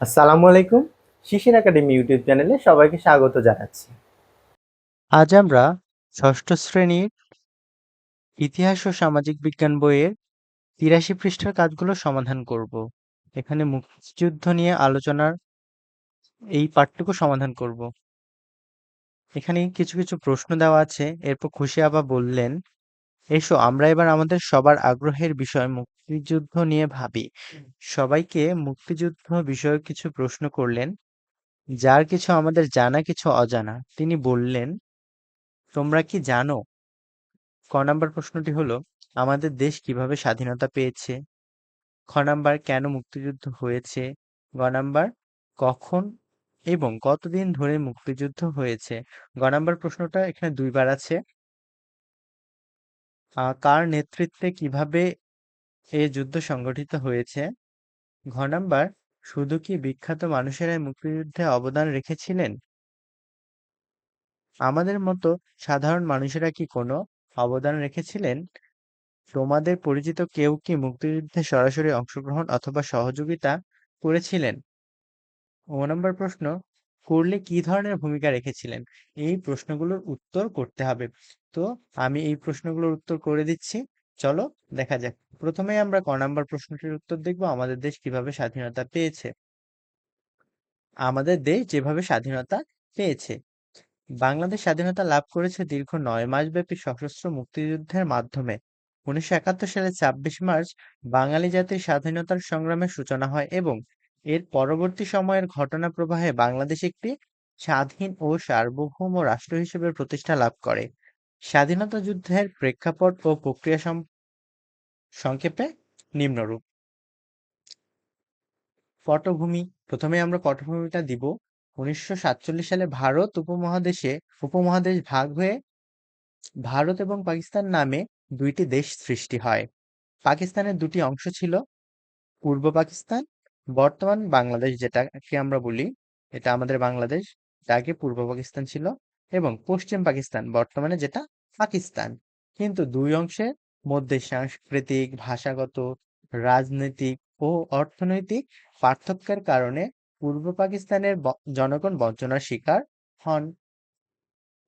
আসসালামু আলাইকুম, শিশির academy YouTube চ্যানেলে সবাইকে স্বাগত জানাচ্ছি। আজ আমরা ষষ্ঠ শ্রেণির ইতিহাস ও সামাজিক বিজ্ঞান বইয়ের তিরাশি পৃষ্ঠার কাজগুলো সমাধান করব। এখানে মুক্তিযুদ্ধ নিয়ে আলোচনার এই পাঠটুকু সমাধান করব। এখানে কিছু কিছু প্রশ্ন দেওয়া আছে, এরপর খুশি আবা বললেন, এসো, আমরা এবার আমাদের সবার আগ্রহের বিষয় মুক্তিযুদ্ধ নিয়ে ভাবি। সবাইকে মুক্তিযুদ্ধ বিষয়ক কিছু প্রশ্ন করলেন যার কিছু আমাদের জানা কিছু অজানা। তিনি বললেন তোমরা কি জানো ক নাম্বার প্রশ্নটি হলো আমাদের দেশ কীভাবে স্বাধীনতা পেয়েছে? খ নাম্বার কেন মুক্তিযুদ্ধ হয়েছে? গ নাম্বার কখন এবং কতদিন ধরে মুক্তিযুদ্ধ হয়েছে? গ নাম্বার প্রশ্নটা এখানে দুইবার আছে। কার নেতৃত্বে কীভাবে এ যুদ্ধ সংগঠিত হয়েছে ঘ নাম্বার শুধু কি বিখ্যাত মানুষেরাই মুক্তিযুদ্ধে অবদান রেখেছিলেন? আমাদের মতো সাধারণ মানুষেরা কি কোনো অবদান রেখেছিলেন? তোমাদের পরিচিত কেউ কি মুক্তিযুদ্ধে সরাসরি অংশগ্রহণ অথবা সহযোগিতা করেছিলেন? ও নম্বর প্রশ্ন, করলে কি ধরনের ভূমিকা রেখেছিলেন? এই প্রশ্নগুলোর উত্তর করতে হবে। তো, আমি এই প্রশ্নগুলোর উত্তর করে দিচ্ছি। চলো, দেখা যাক। প্রথমে আমরা ক নাম্বার প্রশ্নটির উত্তর দেখব, আমাদের দেশ কীভাবে স্বাধীনতা পেয়েছে? আমাদের দেশ যেভাবে স্বাধীনতা পেয়েছে। বাংলাদেশ স্বাধীনতা লাভ করেছে দীর্ঘ নয় মাস ব্যাপী সশস্ত্র মুক্তিযুদ্ধের মাধ্যমে। উনিশশো একাত্তর সালের ছাব্বিশ মার্চ বাঙালি জাতির স্বাধীনতার সংগ্রামের সূচনা হয় এবং এর পরবর্তী সময়ের ঘটনা প্রবাহে বাংলাদেশ একটি স্বাধীন ও সার্বভৌম রাষ্ট্র হিসেবে প্রতিষ্ঠা লাভ করে। স্বাধীনতা যুদ্ধের প্রেক্ষাপট ও প্রক্রিয়া সংক্ষেপে নিম্নরূপ। পটভূমি, প্রথমে আমরা পটভূমিটা দিব। উনিশশো সাতচল্লিশ সালে ভারত উপমহাদেশে, উপমহাদেশ ভাগ হয়ে ভারত এবং পাকিস্তান নামে দুইটি দেশ সৃষ্টি হয়। পাকিস্তানের দুটি অংশ ছিল পূর্ব পাকিস্তান, বর্তমান বাংলাদেশ যেটাকে আমরা বলি, এটা আমাদের বাংলাদেশ আগে পূর্ব পাকিস্তান ছিল এবং পশ্চিম পাকিস্তান, বর্তমানে যেটা পাকিস্তান। কিন্তু দুই অংশের মধ্যে সাংস্কৃতিক, ভাষাগত, রাজনৈতিক ও অর্থনৈতিক পার্থক্যের কারণে পূর্ব পাকিস্তানের জনগণ বঞ্চনার শিকার হন।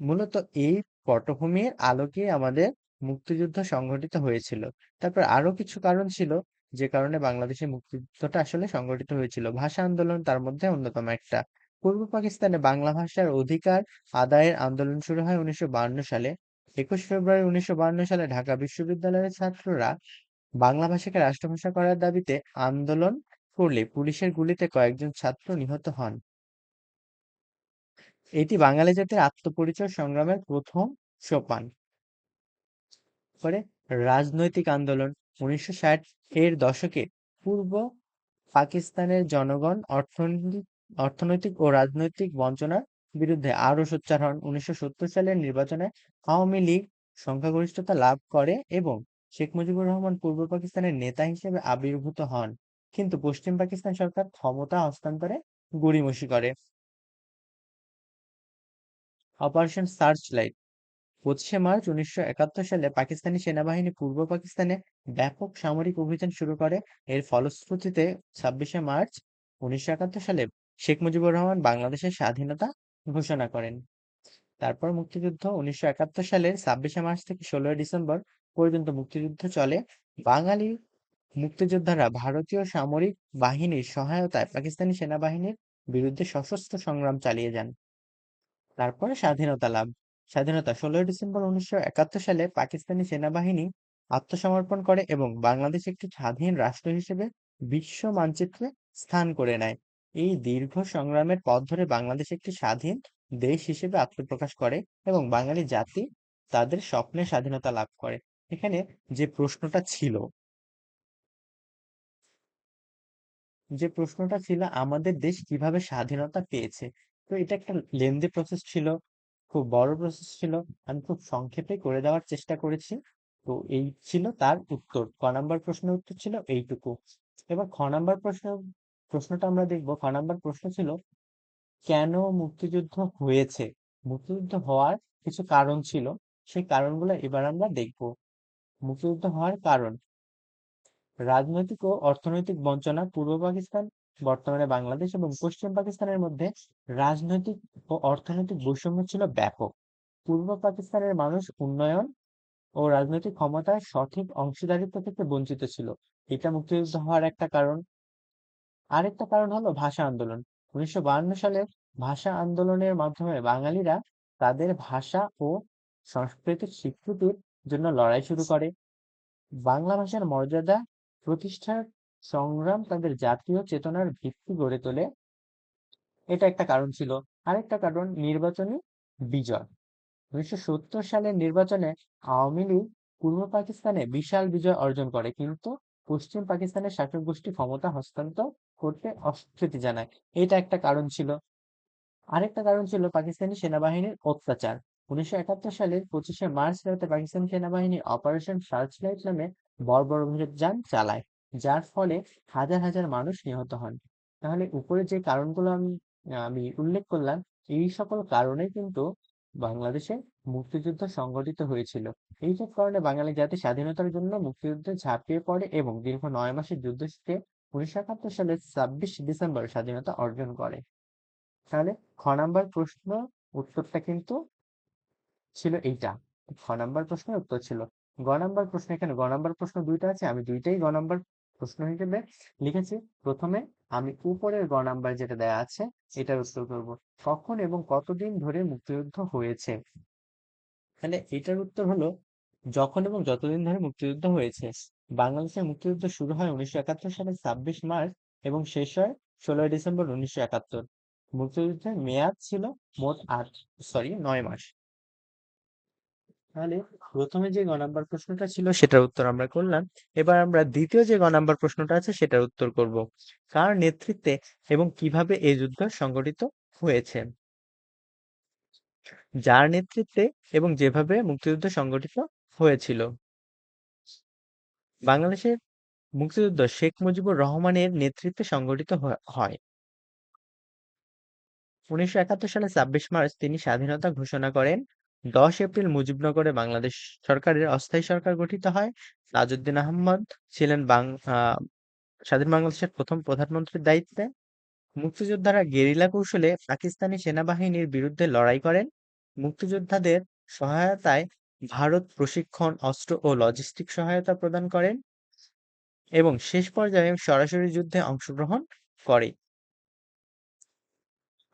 মূলত এই পটভূমির আলোকে আমাদের মুক্তিযুদ্ধ সংঘটিত হয়েছিল। তারপর আরও কিছু কারণ ছিল যে কারণে বাংলাদেশে মুক্তিযুদ্ধটা আসলে সংঘটিত হয়েছিল। ভাষা আন্দোলন তার মধ্যে অন্যতম একটা। পূর্ব পাকিস্তানে বাংলা ভাষার অধিকার আদায়ের আন্দোলন শুরু হয় উনিশশো বায়ান্ন সালে। একুশ ফেব্রুয়ারি উনিশশো বায়ান্ন সালে ঢাকা বিশ্ববিদ্যালয়ের ছাত্ররা বাংলা ভাষাকে রাষ্ট্রভাষা করার দাবিতে আন্দোলন করলে পুলিশের গুলিতে কয়েকজন ছাত্র নিহত হন। এটি বাঙালি জাতির আত্মপরিচয় সংগ্রামের প্রথম সোপান। পরে রাজনৈতিক আন্দোলন উনিশশো ষাট এর দশকে পূর্ব পাকিস্তানের জনগণ অর্থনৈতিক অর্থনৈতিক ও রাজনৈতিক বঞ্চনার বিরুদ্ধে আরও সোচ্চার হন। উনিশশো সত্তর সালের নির্বাচনে আওয়ামী লীগ সংখ্যাগরিষ্ঠতা লাভ করে এবং শেখ মুজিবুর রহমান পূর্ব পাকিস্তানের নেতা হিসেবে আবির্ভূত হন। কিন্তু পশ্চিম পাকিস্তান সরকার ক্ষমতা হস্তান্তরে গড়িমসি করে। অপারেশন সার্চ লাইট পঁচিশে মার্চ উনিশশো একাত্তর সালে পাকিস্তানি সেনাবাহিনী পূর্ব পাকিস্তানে ব্যাপক সামরিক অভিযান শুরু করে। এর ফলশ্রুতিতে ছাব্বিশে মার্চ উনিশশো একাত্তর সালে শেখ মুজিবুর রহমান বাংলাদেশের স্বাধীনতা ঘোষণা করেন। তারপর মুক্তিযুদ্ধ উনিশশো একাত্তর সালের ছাব্বিশে মার্চ থেকে ষোলোই ডিসেম্বর পর্যন্ত মুক্তিযুদ্ধ চলে। বাঙালি মুক্তিযোদ্ধারা ভারতীয় সামরিক বাহিনীর সহায়তায় পাকিস্তানি সেনাবাহিনীর বিরুদ্ধে সশস্ত্র সংগ্রাম চালিয়ে যান। তারপরে স্বাধীনতা লাভ। স্বাধীনতা ষোলোই ডিসেম্বর উনিশশো একাত্তর সালে পাকিস্তানি সেনাবাহিনী আত্মসমর্পণ করে এবং বাংলাদেশ একটি স্বাধীন রাষ্ট্র হিসেবে বিশ্ব মানচিত্রে স্থান করে নেয়। এই দীর্ঘ সংগ্রামের পথ ধরে বাংলাদেশ একটি স্বাধীন দেশ হিসেবে আত্মপ্রকাশ করে এবং বাঙালি জাতি তাদের স্বপ্নের স্বাধীনতা লাভ করে। এখানে যে প্রশ্নটা ছিল, যে প্রশ্নটা ছিল, আমাদের দেশ কীভাবে স্বাধীনতা পেয়েছে? তো এটা একটা লেন্দি প্রসেস ছিল, খুব বড় প্রসেস ছিল। আমি খুব সংক্ষেপে করে দেওয়ার চেষ্টা করেছি। তো এই ছিল তার উত্তর। ক নাম্বার প্রশ্নের উত্তর ছিল এইটুকু। এবার খ নাম্বার প্রশ্ন প্রশ্নটা আমরা দেখব। খ নাম্বার প্রশ্ন ছিল, কেন মুক্তিযুদ্ধ হয়েছে? মুক্তিযুদ্ধ হওয়ার কিছু কারণ ছিল, সেই কারণগুলো এবার আমরা দেখব। মুক্তিযুদ্ধ হওয়ার কারণ, রাজনৈতিক ও অর্থনৈতিক বঞ্চনা পূর্ব পাকিস্তান, বর্তমানে বাংলাদেশ এবং পশ্চিম পাকিস্তানের মধ্যে রাজনৈতিক ও অর্থনৈতিক বৈষম্য ছিল ব্যাপক। পূর্ব পাকিস্তানের মানুষ উন্নয়ন ও রাজনৈতিক ক্ষমতায় সঠিক অংশীদারিত্ব থেকে বঞ্চিত ছিল। এটা মুক্তিযুদ্ধ হওয়ার একটা কারণ। আরেকটা কারণ হলো ভাষা আন্দোলন। উনিশশো বায়ান্ন সালে ভাষা আন্দোলনের মাধ্যমে বাঙালিরা তাদের ভাষা ও সংস্কৃতির স্বীকৃতির জন্য লড়াই শুরু করে। বাংলা ভাষার মর্যাদা প্রতিষ্ঠার সংগ্রাম তাদের জাতীয় চেতনার ভিত্তি গড়ে তোলে। এটা একটা কারণ ছিল। আরেকটা কারণ নির্বাচনী বিজয়। উনিশশো সত্তর সালের নির্বাচনে আওয়ামী লীগ পূর্ব পাকিস্তানে বিশাল বিজয় অর্জন করে, কিন্তু পশ্চিম পাকিস্তানের শাসক গোষ্ঠী ক্ষমতা হস্তান্তর করতে অস্বীকৃতি জানায়। এটা একটা কারণ ছিল। আরেকটা কারণ ছিল পাকিস্তানি সেনাবাহিনীর অত্যাচার। উনিশশো একাত্তর সালের পঁচিশে মার্চ রাতে পাকিস্তানি সেনাবাহিনী অপারেশন সার্চলাইট নামে বর্বর অভিযান চালায়, যার ফলে হাজার হাজার মানুষ নিহত হন। তাহলে উপরে যে কারণগুলো আমি আমি উল্লেখ করলাম, এই সকল কারণে কিন্তু বাংলাদেশে মুক্তিযুদ্ধ সংগঠিত হয়েছিল। এই সব কারণে বাঙালি জাতি স্বাধীনতার জন্য মুক্তিযুদ্ধে ঝাঁপিয়ে পড়ে এবং দীর্ঘ নয় মাসের যুদ্ধ উনিশশো একাত্তর সালের ছাব্বিশ ডিসেম্বর স্বাধীনতা অর্জন করে। তাহলে খ নাম্বার প্রশ্ন উত্তরটা কিন্তু ছিল এইটা। খ নাম্বার প্রশ্নের উত্তর ছিল। গ নাম্বার প্রশ্ন এখানে, গ নাম্বার প্রশ্ন দুইটা আছে, আমি দুইটাই গ নাম্বার প্রশ্ন হিসেবে লিখেছি। প্রথমে আমি উপরের গ নাম্বার যেটা দেয়া আছে, এটার উত্তর করব। কখন এবং কতদিন ধরে মুক্তিযুদ্ধ হয়েছে? তাহলে এটার উত্তর হলো, যখন এবং যতদিন ধরে মুক্তিযুদ্ধ হয়েছে। বাংলাদেশের মুক্তিযুদ্ধ শুরু হয় উনিশশো একাত্তর সালের ছাব্বিশ মার্চ এবং শেষ হয় ষোলোই ডিসেম্বর উনিশশো একাত্তর। মুক্তিযুদ্ধের মেয়াদ ছিল মোট আট সরি নয় মাস। তাহলে প্রথমে যে গ নাম্বার প্রশ্নটা ছিল সেটার উত্তর আমরা করলাম। এবার আমরা দ্বিতীয় যে গ নাম্বার প্রশ্নটা আছে সেটার উত্তর করব। কার নেতৃত্বে এবং কীভাবে এই যুদ্ধ সংগঠিত হয়েছে? যার নেতৃত্বে এবং যেভাবে মুক্তিযুদ্ধ সংগঠিত হয়েছিল। বাংলাদেশের মুক্তিযুদ্ধ শেখ মুজিবুর রহমানের নেতৃত্বে সংগঠিত হয়। উনিশশো একাত্তর সালে ছাব্বিশ মার্চ তিনি স্বাধীনতা ঘোষণা করেন। দশ এপ্রিল মুজিবনগরে বাংলাদেশ সরকারের অস্থায়ী সরকার গঠিত হয়। তাজউদ্দিন আহমদ ছিলেন বাং আহ, স্বাধীন বাংলাদেশের প্রথম প্রধানমন্ত্রীর দায়িত্বে। মুক্তিযোদ্ধারা গেরিলা কৌশলে পাকিস্তানি সেনাবাহিনীর বিরুদ্ধে লড়াই করেন। মুক্তিযোদ্ধাদের সহায়তায় ভারত প্রশিক্ষণ, অস্ত্র ও লজিস্টিক সহায়তা প্রদান করেন এবং শেষ পর্যায়ে সরাসরি যুদ্ধে অংশগ্রহণ করে।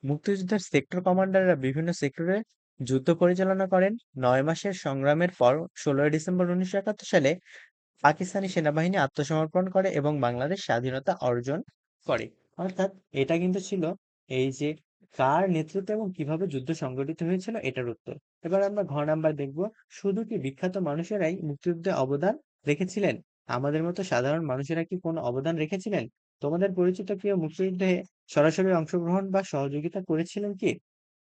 মুক্তিযুদ্ধের সেক্টর কমান্ডাররা বিভিন্ন সেক্টরে যুদ্ধ পরিচালনা করেন। নয় মাসের সংগ্রামের পর ষোলোই ডিসেম্বর উনিশশো একাত্তর সালে পাকিস্তানি সেনাবাহিনী আত্মসমর্পণ করে এবং বাংলাদেশ স্বাধীনতা অর্জন করে। অর্থাৎ এটা কিন্তু ছিল এই যে কার নেতৃত্বে এবং কীভাবে যুদ্ধ সংগঠিত হয়েছিল এটার উত্তর। এবার আমরা ঘ নাম্বার দেখব। শুধু কি বিখ্যাত মানুষেরাই মুক্তিযুদ্ধে অবদান রেখেছিলেন? আমাদের মতো সাধারণ মানুষেরা কি কোনো অবদান রেখেছিলেন? তোমাদের পরিচিত কেউ মুক্তিযুদ্ধে সরাসরি অংশগ্রহণ বা সহযোগিতা করেছিলেন কি?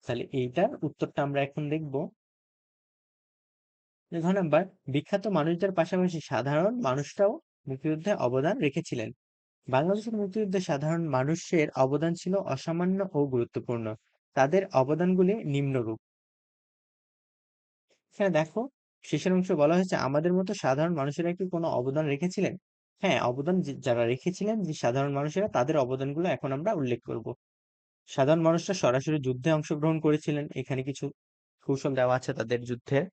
তাহলে এইটার উত্তরটা আমরা এখন দেখব। ঘ নাম্বার, বিখ্যাত মানুষদের পাশাপাশি সাধারণ মানুষরাও মুক্তিযুদ্ধে অবদান রেখেছিলেন। বাংলাদেশের মুক্তিযুদ্ধে সাধারণ মানুষের অবদান ছিল অসামান্য ও গুরুত্বপূর্ণ। তাদের অবদানগুলি নিম্নরূপ। এখানে দেখো, শেষের অংশ বলা হয়েছে, আমাদের মতো সাধারণ মানুষেরা কি কোনো অবদান রেখেছিলেন? হ্যাঁ অবদান যারা রেখেছিলেন, যে সাধারণ মানুষেরা, তাদের অবদানগুলো এখন আমরা উল্লেখ করব। সাধারণ মানুষরা সরাসরি যুদ্ধে অংশগ্রহণ করেছিলেন। এখানে কিছু কৌশল দেওয়া আছে তাদের যুদ্ধের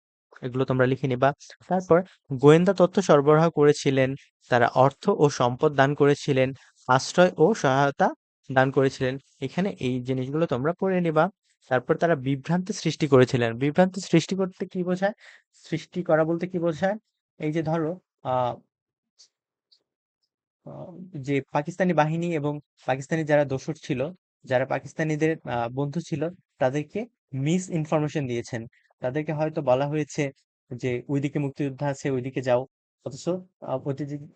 এগুলো তোমরা লিখে নিবা। তারপর, গোয়েন্দা তথ্য সরবরাহ করেছিলেন, তারা অর্থ ও সম্পদ দান করেছিলেন, আশ্রয় ও সহায়তা দান করেছিলেন। এখানে এই জিনিসগুলো তোমরা পড়ে নিবা। তারপর তারা বিভ্রান্তি সৃষ্টি করেছিলেন। বিভ্রান্তি সৃষ্টি করতে কি বোঝায়? সৃষ্টি করা বলতে কি বোঝায়? এই যে ধরো যে পাকিস্তানি বাহিনী এবং পাকিস্তানি যারা দোসর ছিল, যারা পাকিস্তানিদের বন্ধু ছিল, তাদেরকে মিস ইনফরমেশন দিয়েছেন। তাদেরকে হয়তো বলা হয়েছে যে, ওইদিকে মুক্তিযোদ্ধা আছে, ওইদিকে যাও। অথচ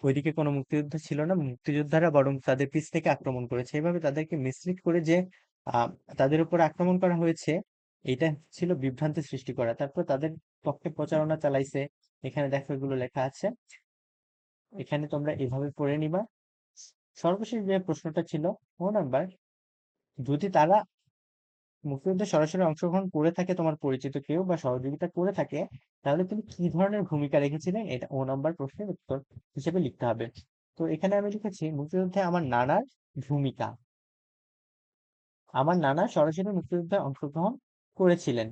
ওইদিকে কোনো মুক্তিযোদ্ধা ছিল না। মুক্তিযোদ্ধারা বরং তাদের পিছ থেকে আক্রমণ করেছে। এইভাবে তাদেরকে মিসলিড করে যে তাদের উপর আক্রমণ করা হয়েছে। এটা ছিল বিভ্রান্তি সৃষ্টি করা। তারপর তাদের পক্ষে প্রচারণা চালাইছে। এখানে দেখো এগুলো লেখা আছে। এখানে তোমরা এভাবে পড়ে নিবা। সর্বশেষ যে প্রশ্নটা ছিল ও নাম্বার যদি তারা মুক্তিযুদ্ধে সরাসরি অংশগ্রহণ করে থাকে তোমার পরিচিত কেউ বা সহযোগিতা করে থাকে, তাহলে তুমি কি ধরনের ভূমিকা রেখেছিলে? এটা ও নাম্বার প্রশ্নের উত্তর হিসেবে লিখতে হবে। তো এখানে আমি লিখেছি, মুক্তিযুদ্ধে আমার নানার ভূমিকা। আমার নানা সরাসরি মুক্তিযুদ্ধে অংশগ্রহণ করেছিলেন।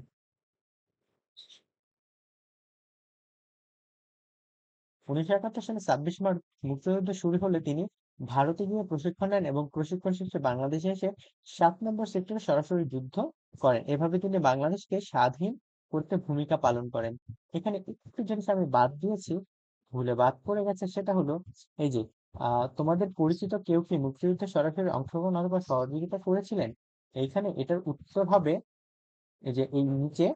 উনিশশো একাত্তর সালে ছাব্বিশ মার্চ মুক্তিযুদ্ধ শুরু হলে তিনি ভারতে গিয়ে প্রশিক্ষণ নেন এবং প্রশিক্ষণ শেষে বাংলাদেশে এসে সাত নম্বর সেক্টরে সরাসরি যুদ্ধ করেন। এভাবে তিনি বাংলাদেশকে স্বাধীন করতে ভূমিকা পালন করেন। এখানে একটু জিনিস আমি বাদ দিয়েছি, ভুলে বাদ পড়ে গেছে সেটা হলো, এই যে, আহ, তোমাদের পরিচিত কেউ কি মুক্তিযুদ্ধে সরাসরি অংশগ্রহণ অথবা সহযোগিতা করেছিলেন? এইখানে এটার উত্তর হবে যে এই নিচে,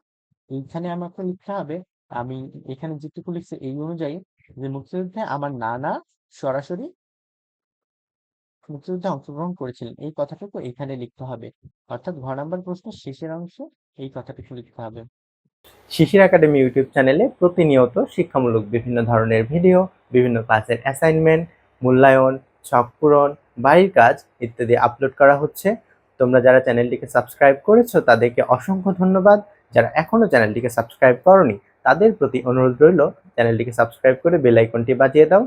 এইখানে আমাকে লিখতে হবে, আমি এখানে যেটুকু লিখছি এই অনুযায়ী যে মুক্তিযুদ্ধে আমার নানা সরাসরি মুক্তিযুদ্ধে অংশগ্রহণ করেছিলেন। এই কথাটুকু এখানে লিখতে হবে। অর্থাৎ ঘ নাম্বার প্রশ্নের শেষের অংশ, এই কথাটুকু লিখতে হবে। শিশির একাডেমি ইউটিউব চ্যানেলে প্রতিনিয়ত শিক্ষামূলক বিভিন্ন ধরনের ভিডিও, বিভিন্ন ক্লাসের অ্যাসাইনমেন্ট মূল্যায়ন, ছক পূরণ, বাড়ির কাজ ইত্যাদি আপলোড করা হচ্ছে। তোমরা যারা চ্যানেলটিকে সাবস্ক্রাইব করেছ, তাদেরকে অসংখ্য ধন্যবাদ। যারা এখনও চ্যানেলটিকে সাবস্ক্রাইব করনি, তাদের প্রতি অনুরোধ রইল, চ্যানেলটিকে সাবস্ক্রাইব করে বেল আইকনটি বাজিয়ে দাও।